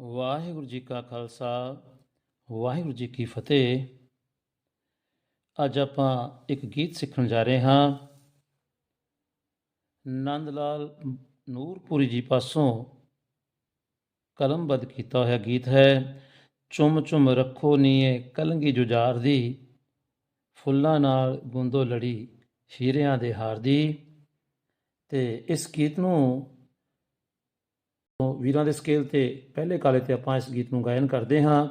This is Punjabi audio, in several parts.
ਵਾਹਿਗੁਰੂ ਜੀ ਕਾ ਖਾਲਸਾ, ਵਾਹਿਗੁਰੂ ਜੀ ਕੀ ਫਤਿਹ। ਅੱਜ ਆਪਾਂ ਇੱਕ ਗੀਤ ਸਿੱਖਣ ਜਾ ਰਹੇ ਹਾਂ। ਨੰਦ ਲਾਲ ਨੂਰਪੁਰੀ ਜੀ ਪਾਸੋਂ ਕਲਮਬੱਧ ਕੀਤਾ ਹੋਇਆ ਗੀਤ ਹੈ, ਚੁੰਮ ਚੁੰਮ ਰੱਖੋ ਨੀਏ ਕਲੰਗੀ ਜੁਝਾਰ ਦੀ, ਫੁੱਲਾਂ ਨਾਲ ਗੁੰਦੋ ਲੜੀ ਹੀਰਿਆਂ ਦੇ ਹਾਰ ਦੀ। ਤੇ ਇਸ ਗੀਤ ਨੂੰ ਵੀਰਾਂ ਦੇ ਸਕੇਲ ਤੇ ਪਹਿਲੇ ਕਾਲੇ ਤੇ ਆਪਾਂ ਇਸ ਗੀਤ ਨੂੰ ਗਾਇਨ ਕਰਦੇ ਹਾਂ।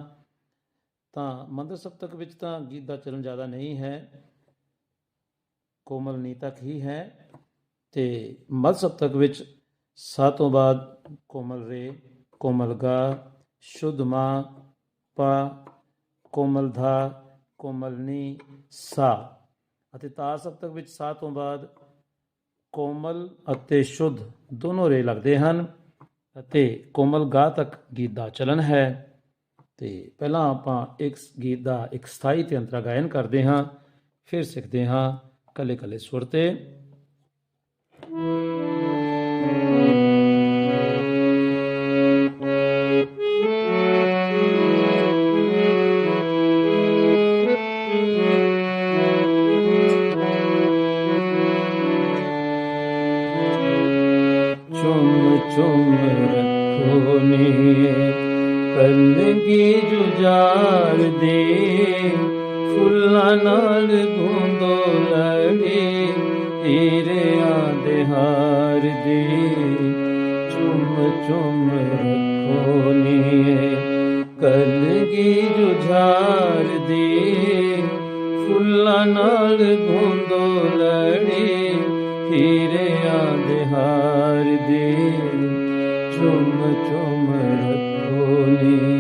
ਤਾਂ ਮੰਦਰ ਸਪਤਕ ਵਿੱਚ ਤਾਂ ਗੀਤ ਦਾ ਚਲਨ ਜ਼ਿਆਦਾ ਨਹੀਂ ਹੈ। ਕੋਮਲ ਨੀ ਤੱਕ ਹੀ ਹੈ। ਤੇ ਮਦ ਸਪਤਕ ਵਿੱਚ ਸਾ ਤੋਂ ਬਾਅਦ ਕੋਮਲ ਰੇ, ਕੋਮਲ ਗਾ, ਸ਼ੁੱਧ ਮਾ, ਪਾ, ਕੋਮਲ ਧਾ, ਕੋਮਲ ਨੀ, ਸਾ। ਅਤੇ ਤਾਰ ਸਪਤਕ ਵਿੱਚ ਸਾ ਤੋਂ ਬਾਅਦ ਕੋਮਲ ਅਤੇ ਸ਼ੁੱਧ ਦੋਨੋਂ ਰੇ ਲੱਗਦੇ ਹਨ। ਅਤੇ ਕੋਮਲ ਗਾ ਤੱਕ ਗੀਤ ਦਾ ਚਲਨ ਹੈ। ਤੇ ਪਹਿਲਾਂ ਆਪਾਂ ਇੱਕ ਗੀਤ ਦਾ ਇੱਕ ਸਥਾਈ ਤੇ ਅੰਤਰਾ ਗਾਇਨ ਕਰਦੇ ਹਾਂ, ਫਿਰ ਸਿੱਖਦੇ ਹਾਂ ਕੱਲੇ ਕੱਲੇ ਸੁਰ ਤੇ। ਦੇ ਫੁੱਲਾਂ ਨਾਲ ਗੁੰਦੋ ਲੜੀ ਹੀਰਿਆਂ ਦੇ ਹਾਰ ਦੇ ਚੁੰਮ ਚੁੰਮ ਰੱਖੋ ਨੀਏ। ਕਲਗੀ ਜੁਝਾਰ ਦੇ ਫੁੱਲਾਂ ਨਾਲ ਗੁੰਦੋ ਲੜੀ ਹੀਰਿਆਂ ਦੇ ਹਾਰ ਦੇ ਚੁੰਮ ਚੁੰਮ ਰੱਖੋ ਨੀਏ।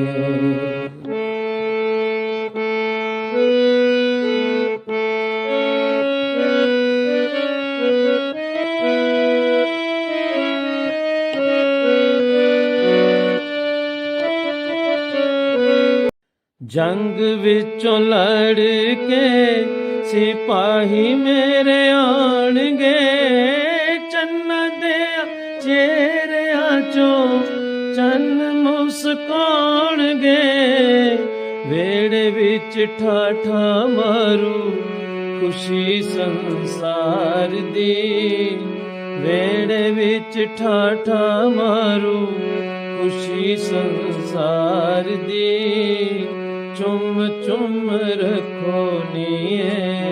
ਜੰਗ ਵਿੱਚੋਂ ਲੜ ਕੇ ਸਿਪਾਹੀ ਮੇਰੇ ਆਣਗੇ। ਚੰਨ ਦੇ ਚਿਹਰਿਆਂ ਚੋਂ ਚੰਨ ਮੁਸਕਾਉਣਗੇ। ਵੇੜੇ ਵਿੱਚ ਠਾਠਾ ਮਾਰੂ ਖੁਸ਼ੀ ਸੰਸਾਰ ਦੀ। ਵੇੜੇ ਵਿੱਚ ਠਾਠਾ ਮਾਰੂ ਖੁਸ਼ੀ ਸੰਸਾਰ ਦੀ। ਚੁੰਮ ਚੁੰਮ ਰੱਖੋ ਨੀਏ,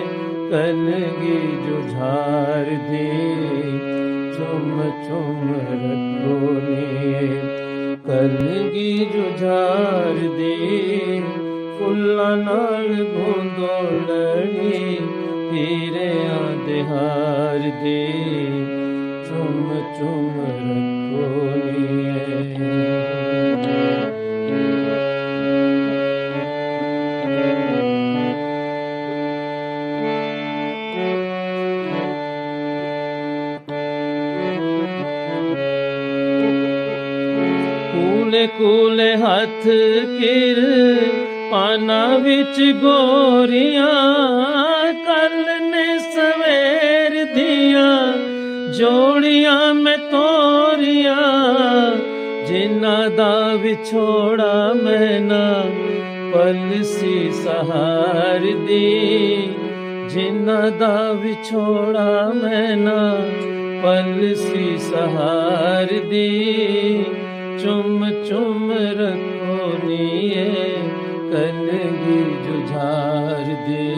ਕਲਗੀ ਜੁਝਾਰ ਦੀ। ਚੁੰਮ ਚੁੰਮ ਰੱਖੋ ਨੀਏ, ਕਲਗੀ ਜੁਝਾਰ ਦੀ। ਫੁੱਲਾਂ ਨਾਲ ਗੁੰਦੋ ਲੜੀ, ਹੀਰਿਆਂ ਦੇ ਹਾਰ ਦੀ। ਚੁੰਮ ਚੁੰਮ ਰੱਖੋ ਨੀਏ। ਕੂਲੇ ਕੂਲੇ ਹੱਥ ਕਿਰ, ਪਾਨਾ ਵਿੱਚ ਗੋਰੀਆਂ, ਕੱਲ ਨੇ ਸਵੇਰ ਦੀਆਂ ਜੋੜੀਆਂ ਮੈਂ ਤੋਰੀਆਂ, ਜਿਨ੍ਹਾਂ ਦਾ ਵਿਛੋੜਾ ਮੈਂ ਨਾ ਪਲਸੀ ਸਹਾਰ ਦੀ, ਜਿਨ੍ਹਾਂ ਦਾ ਵਿਛੋੜਾ ਮੈਂ ਨਾ ਪਲਸੀ ਸਹਾਰ ਦੀ। ਚੁੰਮ ਚੁੰਮ ਰੱਖੋ ਨੀਏ ਕਲਗੀ ਜੁਝਾਰ ਦੇ।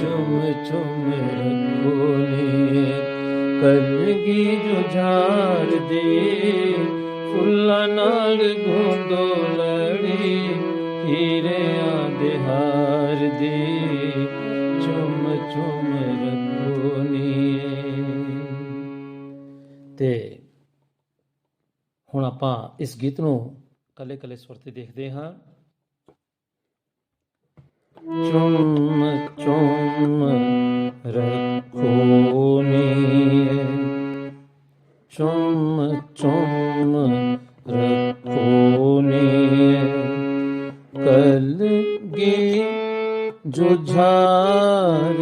ਚੁੰਮ ਚੁੰਮ ਰੱਖੋ ਨੀਏ ਕਲਗੀ ਜੁਝਾਰ ਦੇ। ਫੁੱਲਾਂ ਨਾਲ ਗੁੰਦੋ ਲੜੀ ਹੀਰਿਆਂ ਦੇ ਹਾਰ ਦੇ। ਚੁੰਮ ਚੁੰਮ ਰੱਖੋ ਨੀਏ। ਤੇ ਹੁਣ ਆਪਾਂ ਇਸ ਗੀਤ ਨੂੰ ਕੱਲੇ ਕੱਲੇ ਸੁਰ ਤੇ ਦੇਖਦੇ ਹਾਂ। ਚੁੰਮ ਚੁੰਮ ਰੱਖੋ ਨੀਏ। ਚੁੰਮ ਚੁੰਮ ਰੱਖੋ ਨੀਏ। ਕਲਗੀ ਜੁਝਾਰ ਦੀ ਚੁੰਮ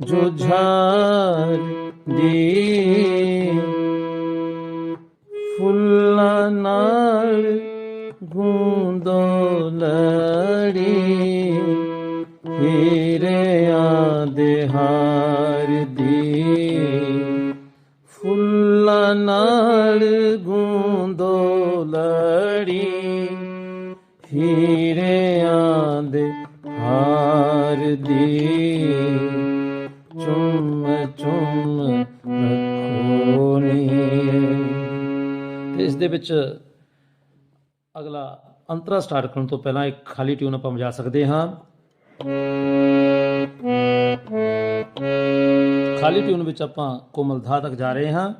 ਜੁਝਾਰ ਦੀ। ਫੁੱਲਾਂ ਨਾਲ ਗੂੰਦੋ ਲੜੀ, ਹੀਰਿਆਂ ਦੇ ਹਾਰ ਦੀ। ਫੁੱਲਾਂ ਨਾਲ ਗੂੰਦੋ ਲੜੀ, ਹੀਰਿਆਂ ਦੇ ਹਾਰ ਦੀ। ਦੇ ਵਿੱਚ ਅਗਲਾ ਅੰਤਰਾ ਸਟਾਰਟ ਕਰਨ ਤੋਂ ਪਹਿਲਾਂ ਇੱਕ ਖਾਲੀ ਟਿਊਨ ਆਪਾਂ ਵਜਾ ਸਕਦੇ ਹਾਂ। ਖਾਲੀ ਟਿਊਨ ਵਿੱਚ ਆਪਾਂ ਕੋਮਲ ਧਾ ਤੱਕ ਜਾ ਰਹੇ ਹਾਂ।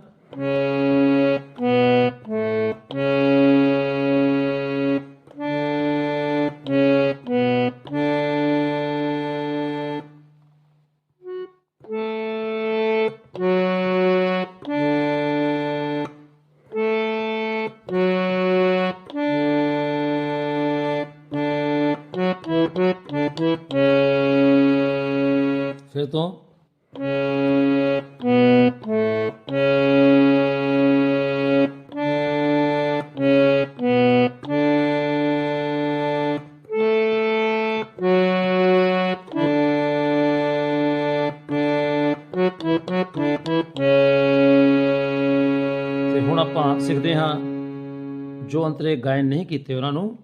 ਤੋਂ। ਤੇ ਹੁਣ ਆਪਾਂ ਸਿੱਖਦੇ ਹਾਂ ਜੋ ਅੰਤਰੇ ਗਾਇਨ ਨਹੀਂ ਕੀਤੇ ਉਹਨਾਂ ਨੂੰ।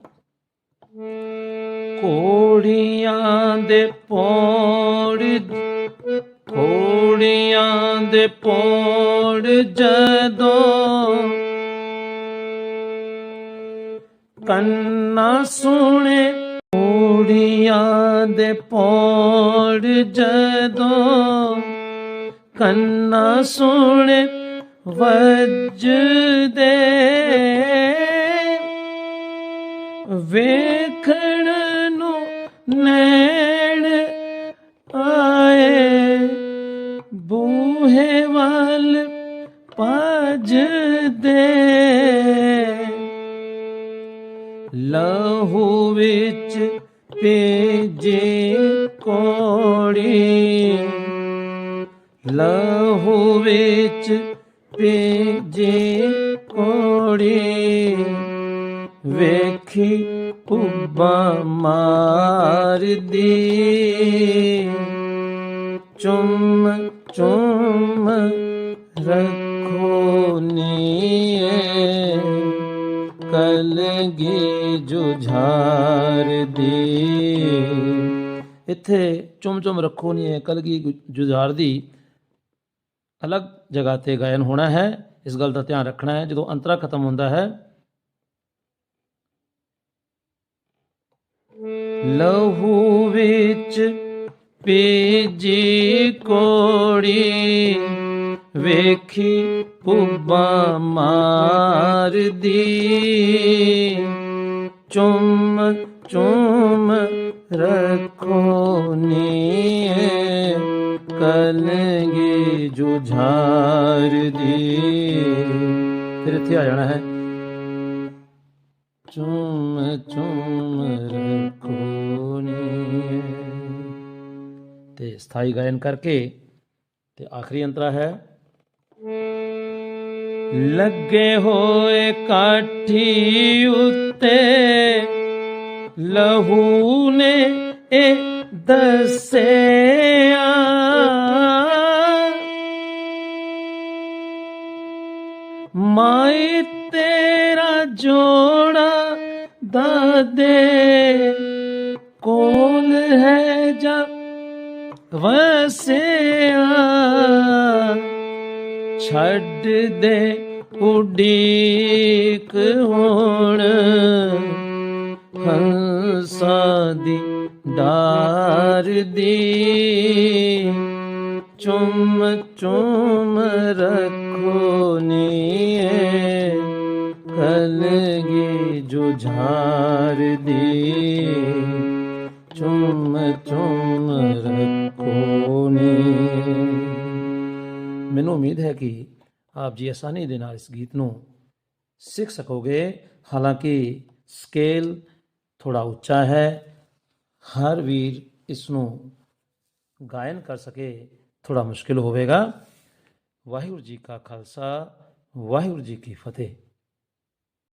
ਕੋੜੀਆਂ ਦੇ ਪੌੜੀ ਕੋੜੀਆਂ ਦੇ ਪੌੜ ਜਦੋਂ ਕੰਨਾ ਸੁਣੇ ਕੋੜੀਆਂ ਦੇ ਪੌੜ ਜਦੋਂ ਕੰਨਾ ਸੁਣੇ ਵੱਜਦੇ ਵੇ ਭਜਦੇ ਲਹੂ ਵਿੱਚ ਭੇਜੇ ਕੋੜੀ। ਲਹੂ ਵਿੱਚ ਭੇਜੇ ਕੋੜੀ। ਵੇਖੀ ਉੱਬਾ ਮਾਰਦੀ। ਚੁੰਮ ਚੁੰਮ ਰੱਖੋ ਕਲਗੀ ਜੁਝਾਰ ਦੀ ਇੱਥੇ ਚੁੰਮ ਚੁੰਮ ਰੱਖੋ ਨੀ ਕਲਗੀ ਜੁਝਾਰ ਦੀ ਅਲੱਗ ਜਗ੍ਹਾ ਤੇ ਗਾਇਨ ਹੋਣਾ ਹੈ ਇਸ ਗੱਲ ਦਾ ਧਿਆਨ ਰੱਖਣਾ ਹੈ ਜਦੋਂ ਅੰਤਰਾ ਖਤਮ ਹੁੰਦਾ ਹੈ ਲਹੂ ਵਿੱਚ ਪੀਜੀ ਕੋੜੀ ਵੇਖੀ ਪੁੱਬਾ ਮਾਰਦੀ। ਚੁੰਮ ਚੁੰਮ ਰੱਖੋ ਨੀਏ ਕਲਗੀ ਜੁਝਾਰ ਦੀ ਫਿਰ ਇੱਥੇ ਆ ਜਾਣਾ ਹੈ। ਚੁੰਮ ਚੁੰਮ ਰੱਖੋ ਨੀ ਤੇ ਸਥਾਈ ਗਾਇਨ ਕਰਕੇ ਤੇ ਆਖਰੀ ਅੰਤਰਾ ਹੈ ਲੱਗੇ ਹੋਏ ਕਾਠੀ ਉੱਤੇ ਲਹੂ ਨੇ ਇਹ ਦੱਸਿਆ। ਮਾਈ ਤੇਰਾ ਜੋੜਾ ਦਾਦੇ ਕੋਲ ਹੈ ਜਾ ਵਸਿਆ। ਛੱਡ ਦੇ ਉਡੀਕ ਹੁਣ। ਹੰਸਾਂ ਦੀ ਡਾਰ ਦੀ ਚੁੰਮ ਚੁੰਮ ਰੱਖੋ ਨੀਏ। ਕਲਗੀ ਜੁਝਾਰ ਦੀ ਚੁੰਮ ਚੁੰਮ ਉਮੀਦ ਹੈ ਕਿ ਆਪ ਜੀ ਆਸਾਨੀ ਦੇ ਨਾਲ ਇਸ ਗੀਤ ਨੂੰ ਸਿੱਖ ਸਕੋਗੇ ਹਾਲਾਂਕਿ ਸਕੇਲ ਥੋੜਾ ਉੱਚਾ ਹੈ ਹਰ ਵੀਰ ਇਸ ਨੂੰ ਗਾਇਨ ਕਰ ਸਕੇ ਥੋੜਾ ਮੁਸ਼ਕਿਲ ਹੋਵੇਗਾ ਵਾਹਿਗੁਰੂ ਜੀ ਕਾ ਖਾਲਸਾ ਵਾਹਿਗੁਰੂ ਜੀ ਕੀ ਫਤਿਹ